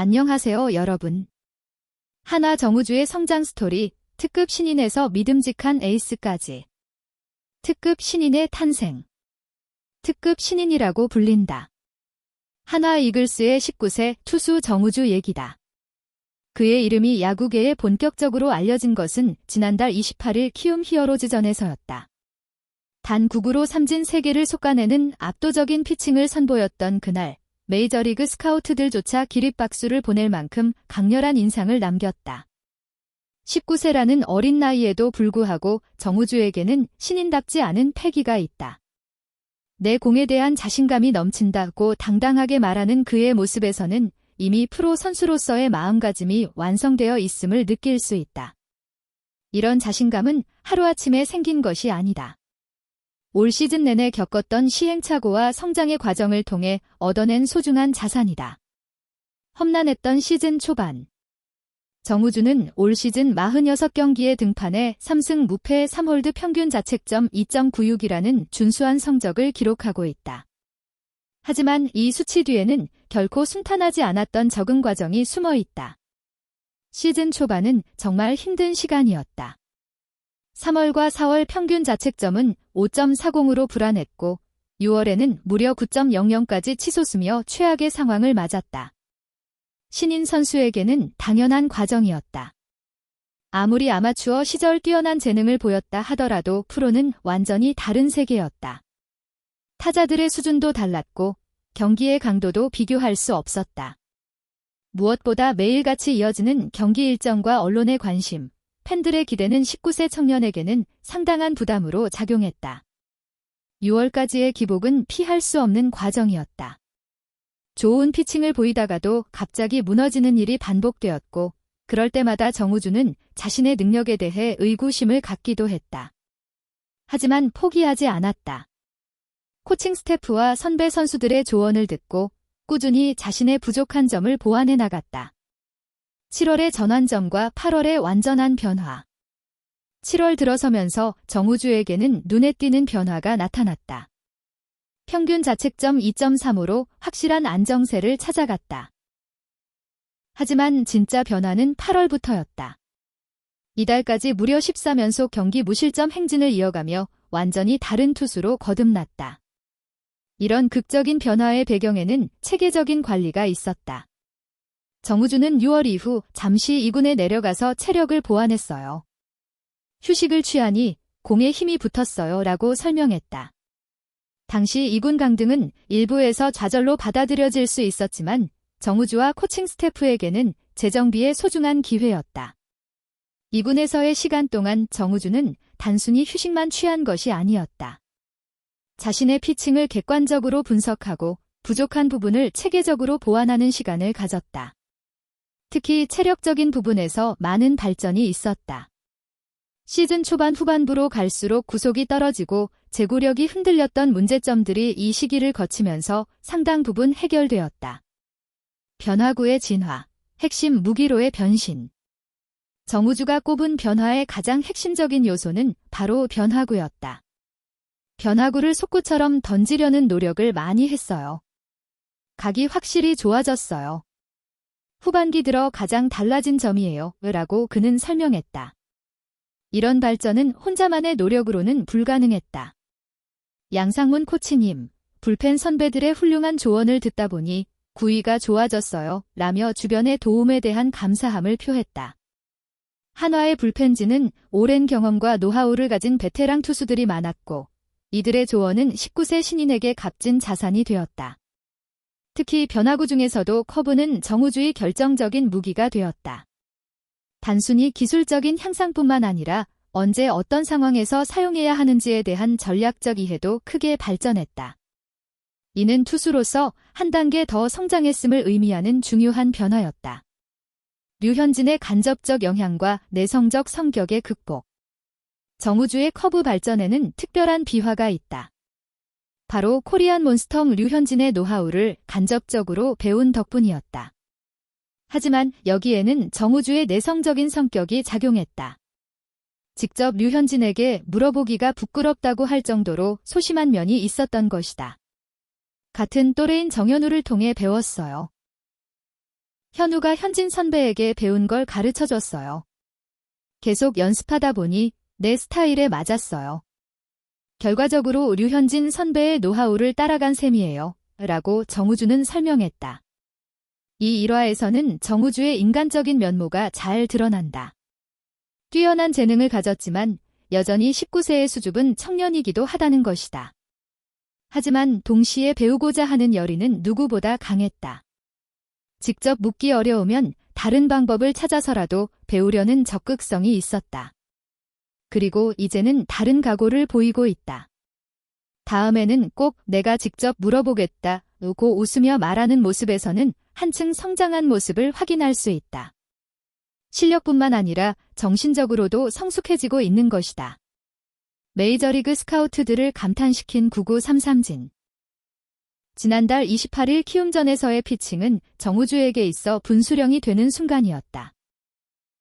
안녕하세요, 여러분. 하나 정우주의 성장 스토리, 특급 신인에서 믿음직한 에이스까지. 특급 신인의 탄생. 특급 신인이라고 불린다. 하나 이글스의 19세 투수 정우주 얘기다. 그의 이름이 야구계에 본격적으로 알려진 것은 지난달 28일 키움 히어로즈전에서였다. 단 9구로 삼진 3개를 솎아내는 압도적인 피칭을 선보였던 그날, 메이저리그 스카우트들조차 기립박수를 보낼 만큼 강렬한 인상을 남겼다. 19세라는 어린 나이에도 불구하고 정우주에게는 신인답지 않은 패기가 있다. 내 공에 대한 자신감이 넘친다고 당당하게 말하는 그의 모습에서는 이미 프로 선수로서의 마음가짐이 완성되어 있음을 느낄 수 있다. 이런 자신감은 하루아침에 생긴 것이 아니다. 올 시즌 내내 겪었던 시행착오와 성장의 과정을 통해 얻어낸 소중한 자산이다. 험난했던 시즌 초반. 정우주는 올 시즌 46경기에 등판해 3승 무패 3홀드 평균 자책점 2.96이라는 준수한 성적을 기록하고 있다. 하지만 이 수치 뒤에는 결코 순탄하지 않았던 적응 과정이 숨어 있다. 시즌 초반은 정말 힘든 시간이었다. 3월과 4월 평균 자책점은 5.40으로 불안했고 6월에는 무려 9.00까지 치솟으며 최악의 상황을 맞았다. 신인 선수에게는 당연한 과정이었다. 아무리 아마추어 시절 뛰어난 재능을 보였다 하더라도 프로는 완전히 다른 세계였다. 타자들의 수준도 달랐고 경기의 강도도 비교할 수 없었다. 무엇보다 매일같이 이어지는 경기 일정과 언론의 관심, 팬들의 기대는 19세 청년에게는 상당한 부담으로 작용했다. 6월까지의 기복은 피할 수 없는 과정이었다. 좋은 피칭을 보이다가도 갑자기 무너지는 일이 반복되었고, 그럴 때마다 정우주는 자신의 능력에 대해 의구심을 갖기도 했다. 하지만 포기하지 않았다. 코칭 스태프와 선배 선수들의 조언을 듣고 꾸준히 자신의 부족한 점을 보완해 나갔다. 7월의 전환점과 8월의 완전한 변화. 7월 들어서면서 정우주에게는 눈에 띄는 변화가 나타났다. 평균 자책점 2.3으로 확실한 안정세를 찾아갔다. 하지만 진짜 변화는 8월부터였다. 이달까지 무려 13연속 경기 무실점 행진을 이어가며 완전히 다른 투수로 거듭났다. 이런 극적인 변화의 배경에는 체계적인 관리가 있었다. 정우주는 6월 이후 잠시 2군에 내려가서 체력을 보완했어요. 휴식을 취하니 공에 힘이 붙었어요 라고 설명했다. 당시 2군 강등은 일부에서 좌절로 받아들여질 수 있었지만 정우주와 코칭 스태프에게는 재정비의 소중한 기회였다. 2군에서의 시간 동안 정우주는 단순히 휴식만 취한 것이 아니었다. 자신의 피칭을 객관적으로 분석하고 부족한 부분을 체계적으로 보완하는 시간을 가졌다. 특히 체력적인 부분에서 많은 발전이 있었다. 시즌 초반 후반부로 갈수록 구속이 떨어지고 제구력이 흔들렸던 문제점들이 이 시기를 거치면서 상당 부분 해결되었다. 변화구의 진화, 핵심 무기로의 변신. 정우주가 꼽은 변화의 가장 핵심적인 요소는 바로 변화구였다. 변화구를 속구처럼 던지려는 노력을 많이 했어요. 각이 확실히 좋아졌어요. 후반기 들어 가장 달라진 점이에요. 라고 그는 설명했다. 이런 발전은 혼자만의 노력으로는 불가능했다. 양상문 코치님, 불펜 선배들의 훌륭한 조언을 듣다 보니 구위가 좋아졌어요. 라며 주변의 도움에 대한 감사함을 표했다. 한화의 불펜지는 오랜 경험과 노하우를 가진 베테랑 투수들이 많았고 이들의 조언은 19세 신인에게 값진 자산이 되었다. 특히 변화구 중에서도 커브는 정우주의 결정적인 무기가 되었다. 단순히 기술적인 향상뿐만 아니라 언제 어떤 상황에서 사용해야 하는지에 대한 전략적 이해도 크게 발전했다. 이는 투수로서 한 단계 더 성장했음을 의미하는 중요한 변화였다. 류현진의 간접적 영향과 내성적 성격의 극복. 정우주의 커브 발전에는 특별한 비화가 있다. 바로 코리안 몬스터 류현진의 노하우를 간접적으로 배운 덕분이었다. 하지만 여기에는 정우주의 내성적인 성격이 작용했다. 직접 류현진에게 물어보기가 부끄럽다고 할 정도로 소심한 면이 있었던 것이다. 같은 또래인 정현우를 통해 배웠어요. 현우가 현진 선배에게 배운 걸 가르쳐 줬어요. 계속 연습하다 보니 내 스타일에 맞았어요. 결과적으로 류현진 선배의 노하우를 따라간 셈이에요. 라고 정우주는 설명했다. 이 일화에서는 정우주의 인간적인 면모가 잘 드러난다. 뛰어난 재능을 가졌지만 여전히 19세의 수줍은 청년이기도 하다는 것이다. 하지만 동시에 배우고자 하는 열의는 누구보다 강했다. 직접 묻기 어려우면 다른 방법을 찾아서라도 배우려는 적극성이 있었다. 그리고 이제는 다른 각오를 보이고 있다. 다음에는 꼭 내가 직접 물어보겠다. 고 웃으며 말하는 모습에서는 한층 성장한 모습을 확인할 수 있다. 실력뿐만 아니라 정신적으로도 성숙해지고 있는 것이다. 메이저리그 스카우트들을 감탄시킨 9933진. 지난달 28일 키움전에서의 피칭은 정우주에게 있어 분수령이 되는 순간이었다.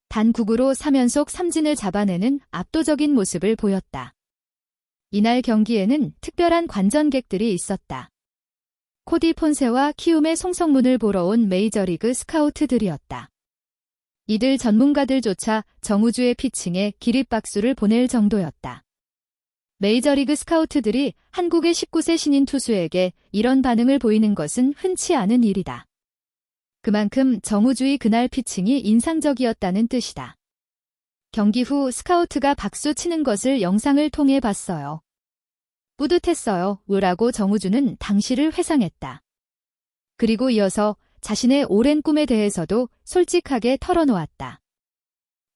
단 9구로 3연속 삼진을 잡아내는 압도적인 모습을 보였다. 이날 경기에는 특별한 관전객들이 있었다. 코디 폰세와 키움의 송성문을 보러 온 메이저리그 스카우트들이었다. 이들 전문가들조차 정우주의 피칭에 기립박수를 보낼 정도였다. 메이저리그 스카우트들이 한국의 19세 신인 투수에게 이런 반응을 보이는 것은 흔치 않은 일이다. 그만큼 정우주의 그날 피칭이 인상적이었다는 뜻이다. 경기 후 스카우트가 박수 치는 것을 영상을 통해 봤어요. 뿌듯했어요. 라고 정우주는 당시를 회상했다. 그리고 이어서 자신의 오랜 꿈에 대해서도 솔직하게 털어놓았다.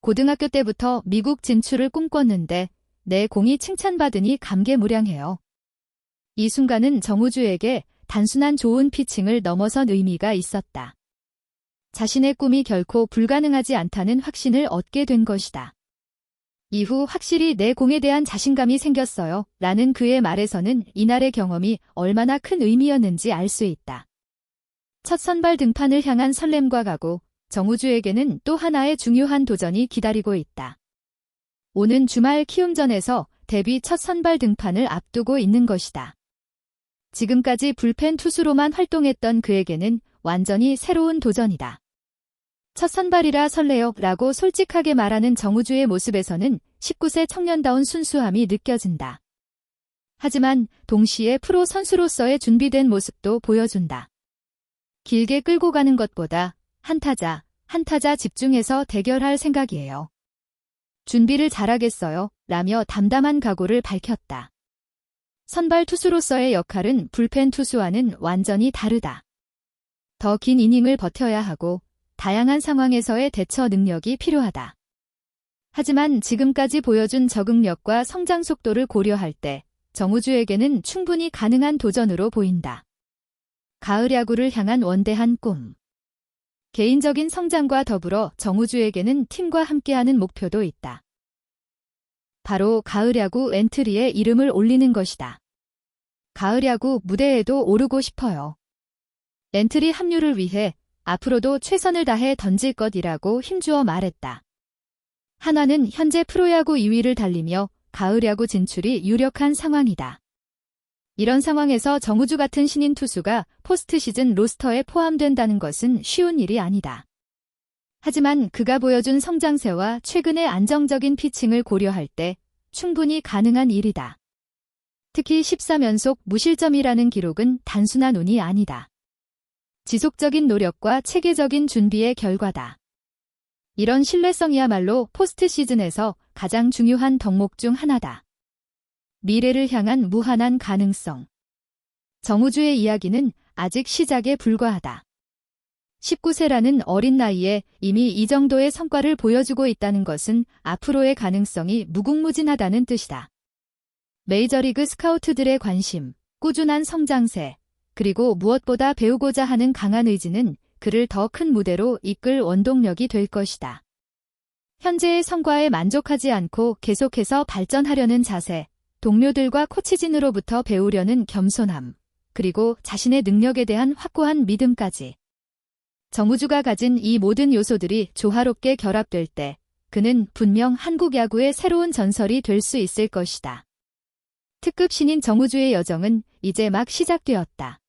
고등학교 때부터 미국 진출을 꿈꿨는데 내 공이 칭찬받으니 감개무량해요. 이 순간은 정우주에게 단순한 좋은 피칭을 넘어선 의미가 있었다. 자신의 꿈이 결코 불가능하지 않다는 확신을 얻게 된 것이다. 이후 확실히 내 공에 대한 자신감이 생겼어요. 라는 그의 말에서는 이날의 경험이 얼마나 큰 의미였는지 알 수 있다. 첫 선발 등판을 향한 설렘과 각오, 정우주에게는 또 하나의 중요한 도전이 기다리고 있다. 오는 주말 키움전에서 데뷔 첫 선발 등판을 앞두고 있는 것이다. 지금까지 불펜 투수로만 활동했던 그에게는 완전히 새로운 도전이다. 첫 선발이라 설레요 라고 솔직하게 말하는 정우주의 모습에서는 19세 청년다운 순수함이 느껴진다. 하지만 동시에 프로 선수로서의 준비된 모습도 보여준다. 길게 끌고 가는 것보다 한 타자, 한 타자 집중해서 대결할 생각이에요. 준비를 잘하겠어요. 라며 담담한 각오를 밝혔다. 선발 투수로서의 역할은 불펜 투수와는 완전히 다르다. 더 긴 이닝을 버텨야 하고 다양한 상황에서의 대처 능력이 필요하다. 하지만 지금까지 보여준 적응력과 성장 속도를 고려할 때 정우주에게는 충분히 가능한 도전으로 보인다. 가을 야구를 향한 원대한 꿈. 개인적인 성장과 더불어 정우주에게는 팀과 함께하는 목표도 있다. 바로 가을 야구 엔트리에 이름을 올리는 것이다. 가을 야구 무대에도 오르고 싶어요. 엔트리 합류를 위해 앞으로도 최선을 다해 던질 것이라고 힘주어 말했다. 한화는 현재 프로야구 2위를 달리며 가을야구 진출이 유력한 상황이다. 이런 상황에서 정우주 같은 신인 투수가 포스트 시즌 로스터에 포함된다는 것은 쉬운 일이 아니다. 하지만 그가 보여준 성장세와 최근의 안정적인 피칭을 고려할 때 충분히 가능한 일이다. 특히 13연속 무실점이라는 기록은 단순한 운이 아니다. 지속적인 노력과 체계적인 준비의 결과다. 이런 신뢰성이야말로 포스트 시즌에서 가장 중요한 덕목 중 하나다. 미래를 향한 무한한 가능성. 정우주의 이야기는 아직 시작에 불과하다. 19세라는 어린 나이에 이미 이 정도의 성과를 보여주고 있다는 것은 앞으로의 가능성이 무궁무진하다는 뜻이다. 메이저리그 스카우트들의 관심, 꾸준한 성장세, 그리고 무엇보다 배우고자 하는 강한 의지는 그를 더 큰 무대로 이끌 원동력이 될 것이다. 현재의 성과에 만족하지 않고 계속해서 발전하려는 자세, 동료들과 코치진으로부터 배우려는 겸손함, 그리고 자신의 능력에 대한 확고한 믿음까지. 정우주가 가진 이 모든 요소들이 조화롭게 결합될 때 그는 분명 한국 야구의 새로운 전설이 될 수 있을 것이다. 특급 신인 정우주의 여정은 이제 막 시작되었다.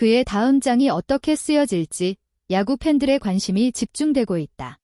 그의 다음 장이 어떻게 쓰여질지 야구 팬들의 관심이 집중되고 있다.